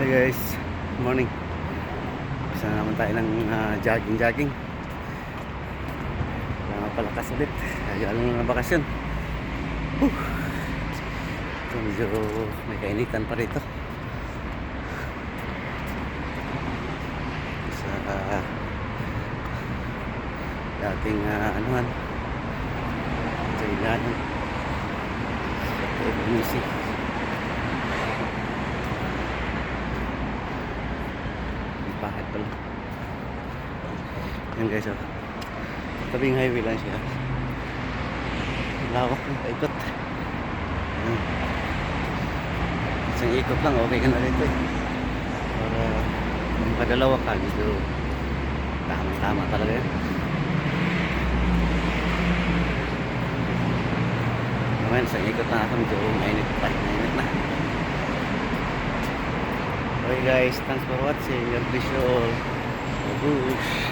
Hey guys, morning. Isa na naman tayo ng ah, jogging jogging. Kaya palakas ulit. Kaya lang na bakasyon. Whew. So, medyo may kainitan pa rito. Sa ah, dating uh, anuhan. Sa ilalim. Sa Music. Pala? Yan guys, oh. Tabing highway lang siya. Lawak ng paikot. Yan. Isang ikot lang, okay ka na rito eh. Para kung padalawa ka, medyo tama-tama talaga yan. Naman, isang ikot na ako, medyo mainit pa, mainit na. Guys, thanks for watching. God bless you all. Babush.